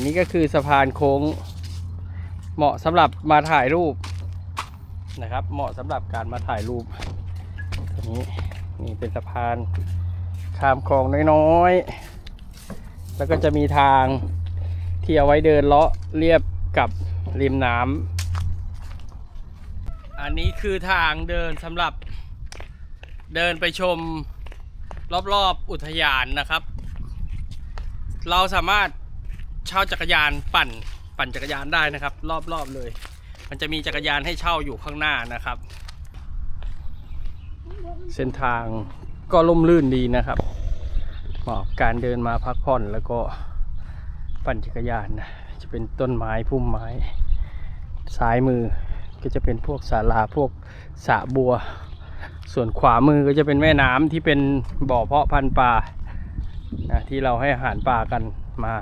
นนี้ก็คือสะพานโค้ง เหมาะสำหรับมาถ่ายรูปนะครับ เหมาะสำหรับการมาถ่ายรูปตัวนี้นี่เป็นสะพานข้ามคลองน้อยๆ แล้วก็จะมีทางที่เอาไว้เดินเลาะเรียบกับริมน้ำอันนี้คือทางเดินสำหรับเดินไปชมรอบๆอุทยานนะครับ เราสามารถ เช่าจักรยานปั่น ปั่นจักรยานได้นะครับ รอบๆเลย มันจะมีจักรยานให้เช่าอยู่ข้างหน้านะครับ เส้นทางก็ล่มลื่นดีนะครับเหมาะการเดินมาพักผ่อนแล้วก็ปั่นจักรยานนะจะเป็นต้นไม้พุ่มไม้ ซ้ายมือก็จะเป็นพวกศาลาพวกสระบัว ส่วนขวามือก็จะเป็นแม่น้ำที่เป็นบ่อเพาะพันธุ์ปลานะที่เราให้อาหารปลากันมา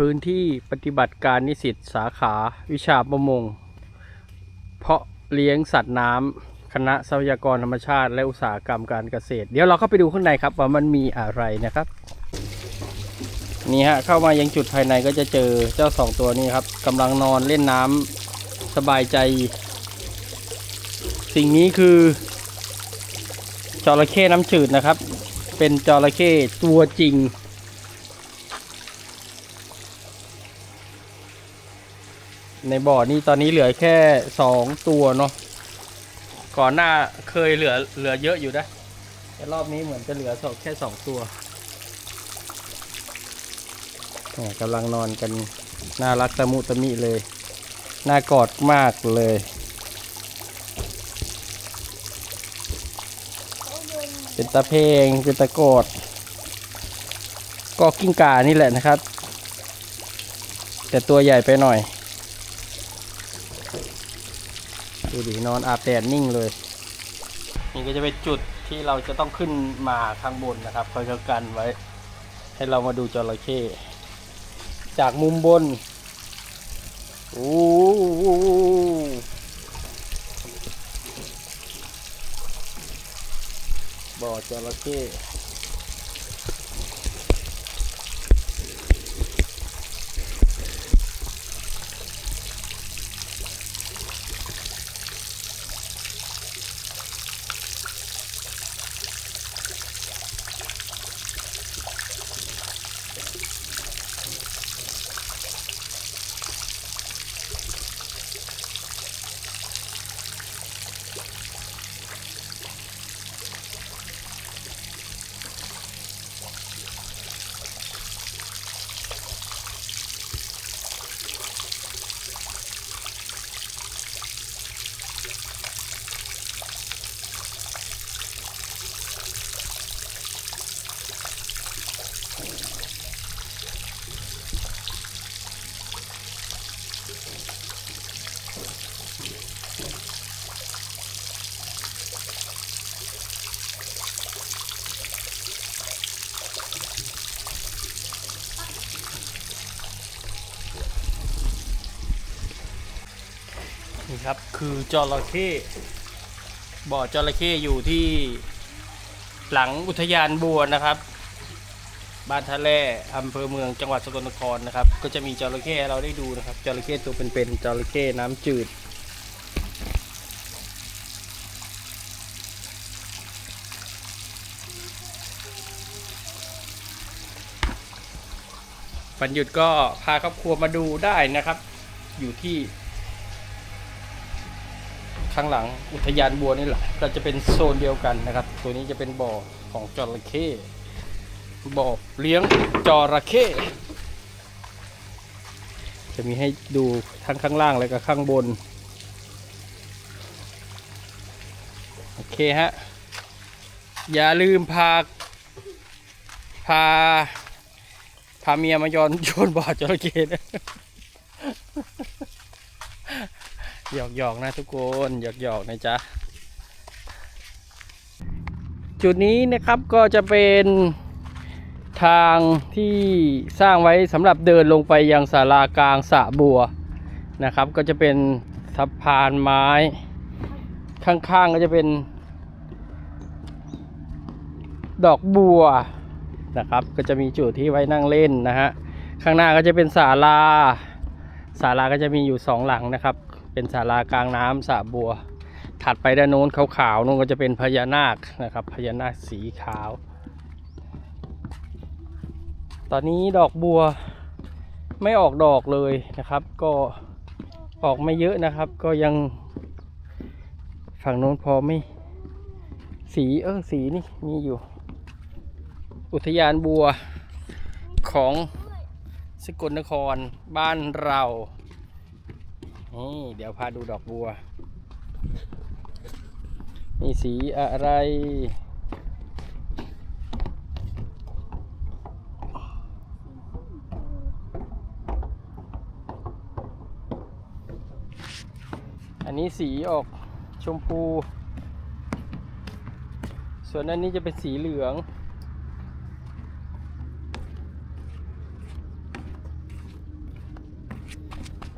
พื้นที่ปฏิบัติการนิสิตสาขาวิชาประมง เพาะเลี้ยงสัตว์น้ำคณะทรัพยากรธรรมชาติ และอุตสาหกรรมการเกษตร เดี๋ยวเราเข้าไปดูข้างในครับว่ามันมีอะไรนะครับ นี่ฮะเข้ามายังจุดภายในก็จะเจอเจ้าสองตัวนี้ครับกำลังนอนเล่นน้ำสบายใจ สิ่งนี้คือจระเข้น้ำจืดนะครับ เป็นจระเข้ตัวจริง ในบ่อนี้ตอนนี้เหลือแค่สองตัวเนาะก่อนหน้าเคยเหลือเหลือเยอะอยู่นะแต่รอบนี้เหมือนจะเหลือสองแค่สองตัวกำลังนอนกันน่ารักตะมุตะมิเลยน่ากอดมากเลยเป็นตะเพงเป็นตะโกอดก็กิ้งก่านี่แหละนะครับ แต่ตัวใหญ่ไปหน่อย ดูดินอนอาบแดดนิ่งเลย นี่ก็จะเป็นจุดที่เราจะต้องขึ้นมาข้างบนนะครับคอยกันไว้ ให้เรามาดูจระเข้จากมุมบนโอ้บ่อจระเข้ ครับ คือจระเข้บ่อจระเข้อยู่ที่หลังอุทยานบัวนะครับ บ้านทะเลอำเภอเมืองจังหวัดสกลนครนะครับ ก็จะมีจระเข้ให้เราได้ดูนะครับจระเข้ตัวเป็นๆจระเข้น้ำจืดวันหยุดก็พาครอบครัวมาดูได้นะครับ อยู่ที่ ข้างหลังอุทยานบัวนี่แหละก็จะเป็นโซนเดียวกันนะครับ ตัวนี้จะเป็นบ่อของจระเข้บ่อเลี้ยงจระเข้จะมีให้ดูทั้งข้างล่างและก็ข้างบน โอเคฮะ อย่าลืมพา พา พาเมียมาย้อนโยนบ่อจระเข้นะ หยอกหยอกนะทุกคนหยอกหยอกนะจ๊ะ จุดนี้นะครับก็จะเป็นทางที่สร้างไว้สำหรับเดินลงไปยังศาลากลางสระบัวนะครับ ก็จะเป็นสะพานไม้ ข้างๆก็จะเป็น ดอกบัวนะครับ ก็จะมีจุดที่ไว้นั่งเล่นนะฮะข้างหน้าก็จะเป็นศาลาศาลาก็จะมีอยู่สองหลังนะครับ เป็นศาลากลางน้ำสระบัว ถัดไปด้านโน้นขาวๆนู้นก็จะเป็นพญานาคนะครับพญานาคสีขาว ตอนนี้ดอกบัวไม่ออกดอกเลยนะครับ ก็ออกไม่เยอะนะครับ ก็ยังฝั่งโน้นพอไม่สีเออสีนี่มีอยู่ อุทยานบัวของสกลนครบ้านเรา นี่เดี๋ยวพาดูดอกบัวมีสีอะไร อันนี้สีออกชมพู ส่วนอันนี้จะเป็นสีเหลือง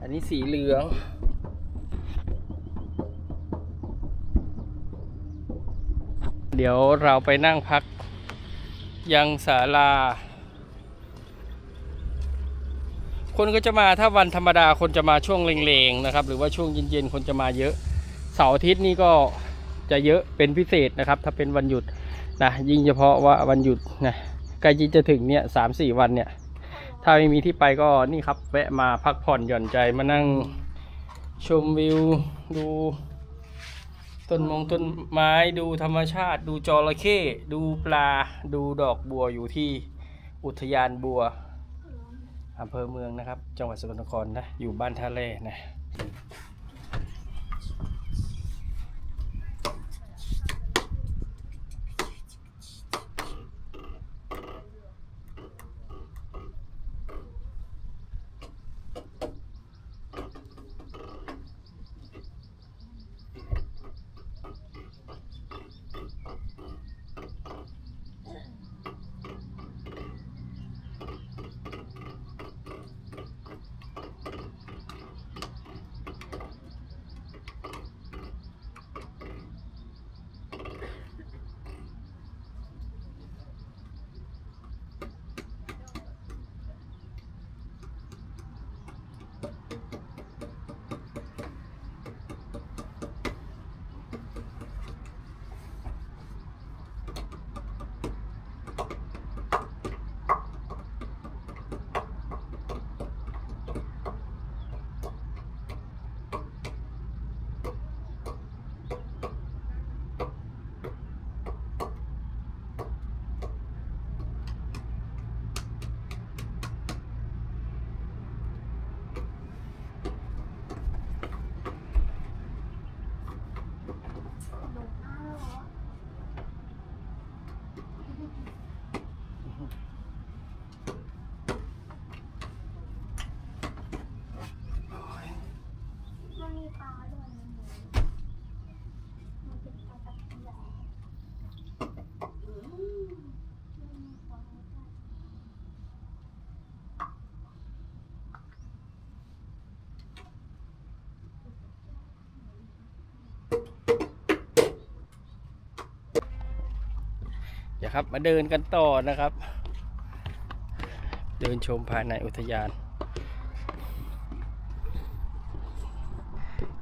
อันนี้สีเหลือง เดี๋ยวเราไปนั่งพักยังศาลา คนก็จะมาถ้าวันธรรมดาคนจะมาช่วงเลงๆนะครับ หรือว่าช่วงเย็นๆคนจะมาเยอะ เสาร์อาทิตย์นี่ก็จะเยอะเป็นพิเศษนะครับ ถ้าเป็นวันหยุดนะยิ่งเฉพาะว่าวันหยุดนะใกล้จะถึงเนี่ยสามสี่วันเนี่ย ถ้าไม่มีที่ไปก็นี่ครับแวะมาพักผ่อนหย่อนใจมานั่งชมวิว ดูต้นมงต้นไม้ดูธรรมชาติ ดูจระเข้ดูปลาดูดอกบัวอยู่ที่อุทยานบัวอำเภอเมืองนะครับ จังหวัดสกลนครนะอยู่บ้านท่าแร่นะ ครับ มาเดินกันต่อนะครับ เดินชมภายในอุทยาน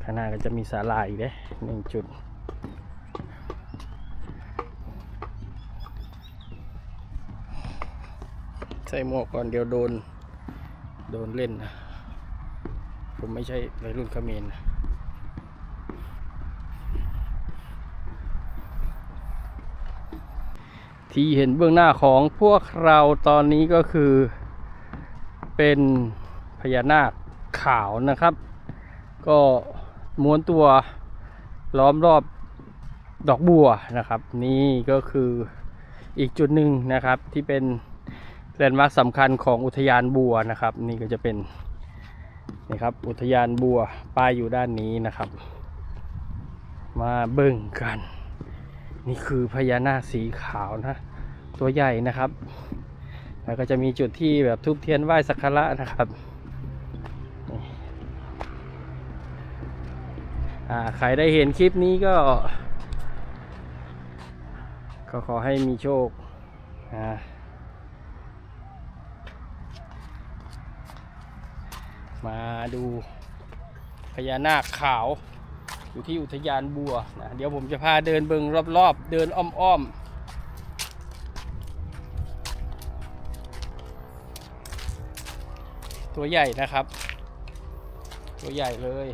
ข้างหน้าก็จะมีศาลาอีกเด้หนึ่งจุด ใส่หมวกก่อนเดี๋ยวโดน โดนเล่นนะ ผมไม่ใช่วัยรุ่นเขมรนะ ที่เห็นเบื้องหน้าของพวกเราตอนนี้ก็คือเป็นพญานาคขาวนะครับ ก็ม้วนตัวล้อมรอบดอกบัวนะครับ นี่ก็คืออีกจุดหนึ่งนะครับที่เป็นแลนด์มาร์คสำคัญของอุทยานบัวนะครับ นี่ก็จะเป็นนี่ครับอุทยานบัวป้ายอยู่ด้านนี้นะครับ มาเบิ่งกัน นี่คือพญานาคสีขาวนะ ตัวใหญ่นะครับ แล้วก็จะมีจุดที่แบบทุบเทียนไหว้สักการะนะครับใครได้เห็นคลิปนี้ก็ ก็ขอให้มีโชคมาดูพญานาคขาว อยู่ที่อุทยานบัวนะเดี๋ยวผมจะพาเดินเบิงรอบๆ เดินอ้อมๆตัวใหญ่นะครับ ตัวใหญ่เลย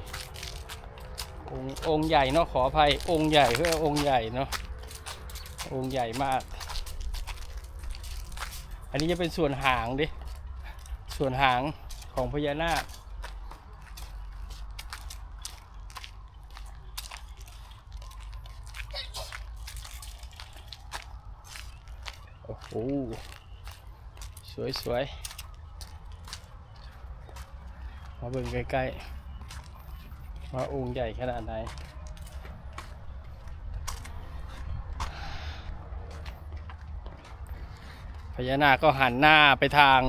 องค์องใหญ่เนาะขออภัยองค์ใหญ่เพื่อองค์ใหญ่เนาะองค์ใหญ่มาก อันนี้จะเป็นส่วนหางดิส่วนหางของพญานาค โอ้โห ส วยสวยๆมาเบิ่งใกล้ๆว่าองค์ใหญ่ขนาดไหนพญานาคก็หันหน้าไปทาง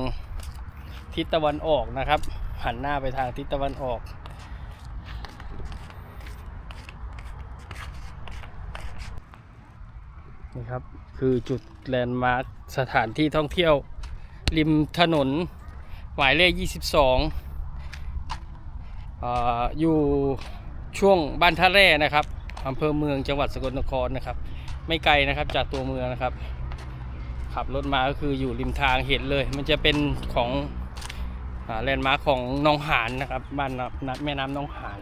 ทิศตะวันออกนะครับ หันหน้าไปทางทิศตะวันออกนี่ครับ คือจุดแลนด์มาร์คสถานที่ท่องเที่ยว ริมถนน หมายเลข 22ออยู่ช่วงบ้านท่าแร่นะครับอำเภอเมืองจังหวัดสกลนครนะครับ ไม่ไกลนะครับจากตัวเมืองนะครับ ขับรถมาก็คืออยู่ริมทางเห็นเลย มันจะเป็นของแลนด์มาร์คของหนองหานนะครับบ้านนแม่น้ำหนองหาน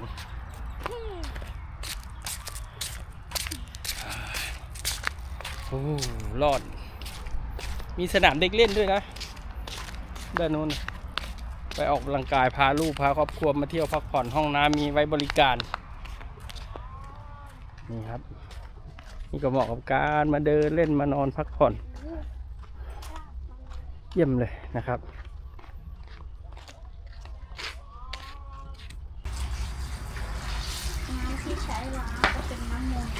โอ้รอด มีสนามเด็กเล่นด้วยนะ ด้านโน้น ไปออกกำลังกายพาลูกพาครอบครัวมาเที่ยวพักผ่อนห้องน้ำมีไว้บริการ นี่ครับ นี่ก็เหมาะกับการมาเดินเล่นมานอนพักผ่อน เยี่ยมเลยนะครับน้ำที่ใช้ล้างก็เป็นน้ำมนต์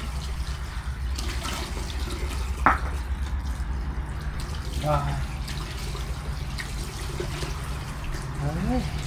เฮ้ย